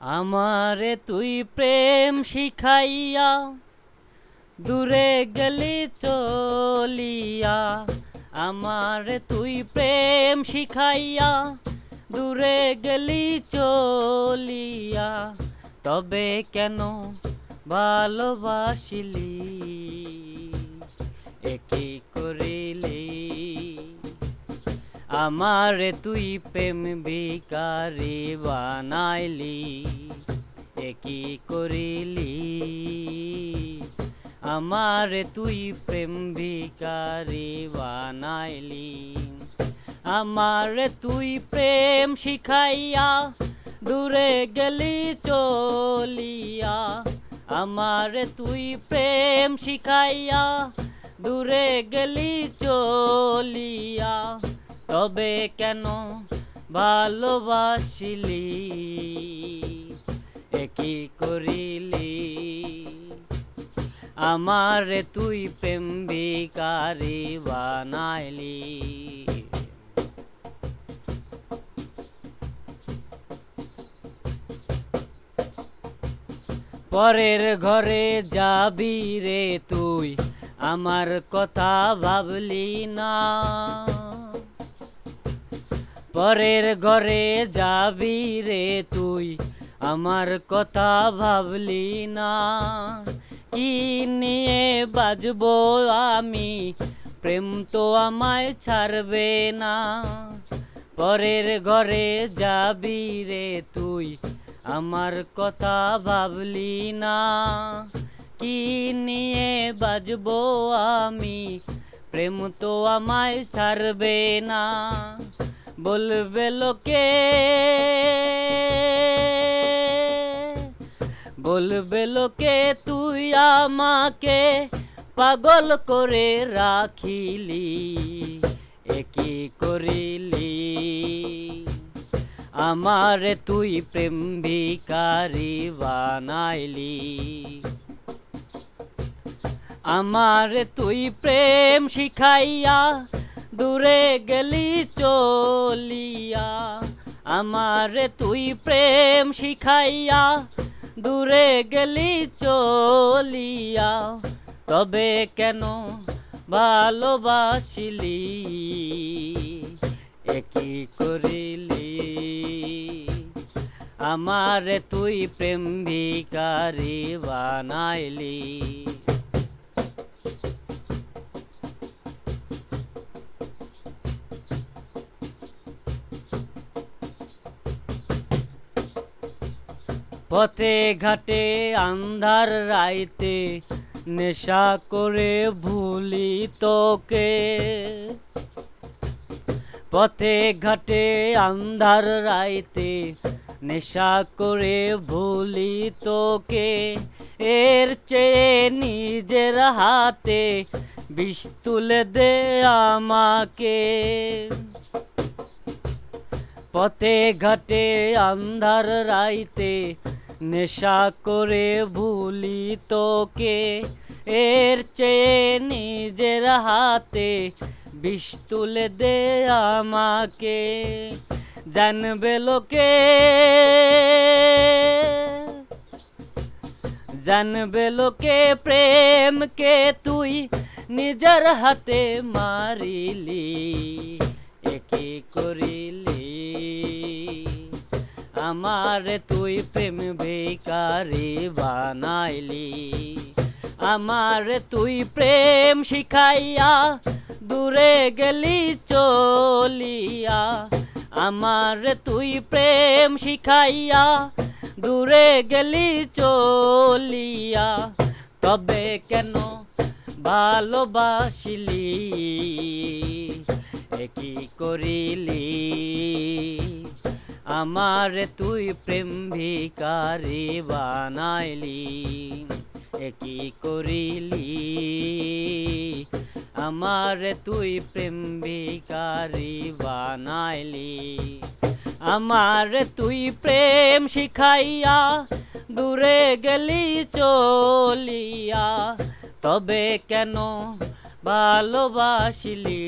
আমারে তুই প্রেম শিখাইয়া দূরে গেলি চলিয়া। আমারে তুই প্রেম শিখাইয়া দূরে গেলি চলিয়া। তবে কেন ভালোবাসিলি? একই করিলি? আমারে তুই প্রেম ভিকারি বানাইলি একই করিলি? আমারে তুই প্রেম ভিকারি বানাইলি, আমারে তুই প্রেম শিখাইয়া দূরে গেলি চলিয়া, আমারে তুই প্রেম শিখাইয়া দূরে গেলি চলিয়া। তবে কেন ভালোবাসিলি? একই করিলি? আমার তুই প্রেম বানাইলি। পরের ঘরে যাবি রে তুই, আমার কথা ভাবলি না। পরের ঘরে যাবি রে তুই, আমার কথা ভাবলি না। কি নিয়ে বাজবো আমি? প্রেম তো আমায় ছাড়বে না। পরের ঘরে যাবি রে তুই, আমার কথা ভাবলি না। কি নিয়ে বাজবো আমি? প্রেম তো আমায় ছাড়বে না। বলবে লোকে বলবে লোকে, তুই আমাকে পাগল করে রাখিলি একই করিলি? আমারে তুই প্রেম ভিকারি বানাইলি। আমারে তুই প্রেম শিখাইয়া দূরে গেলি চলিয়া, আমারে তুই প্রেম শিখাইয়া, দূরে গেলি চলিয়া, তবে কেন ভালোবাসিলি? একই করিলি? আমারে তুই প্রেম ভিকারি বানাইলি। পথে ঘাটে আন্ধার রাইতে নেশা করে ভুলি তোকে। পথে ঘাটে আন্ধার রাইতে নেশা করে ভুলি তোকে। এর চেয়ে নিজের হাতে বিষ তুলে দে আমাকে। পথে ঘাটে আন্ধার রাইতে নেশা করে ভুলি তোকে, এর চেয়ে নিজের হাতে বিষ তুলে দে আমাকে। জানবে লোকে জানবে লোকে প্রেমকে তুই নিজের হাতে মারিলি একই করিলি। আমার তুই প্রেম ভিকারি বানাইলি। আমার তুই প্রেম শিখাইয়া দূরে গেলি চলিয়া। আমার তুই প্রেম শিখাইয়া দূরে গেলি চলিয়া। তবে কেন ভালোবাসিলি? একই করিলি? আমার তুই প্রেম ভিকারি বানাইলি একই করিলি? আমার তুই প্রেম ভিকারি বানাইলি, আমার তুই প্রেম শিখাইয়া দূরে গেলি চলিয়া, তবে কেন ভালোবাসিলি?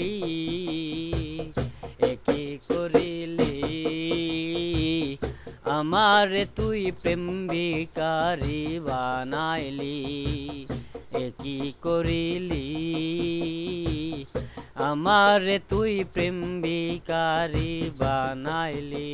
আমারে তুই প্রেম ভিকারি বানাইলি একই করিলি? আমারে তুই প্রেম ভিকারি বানাইলি।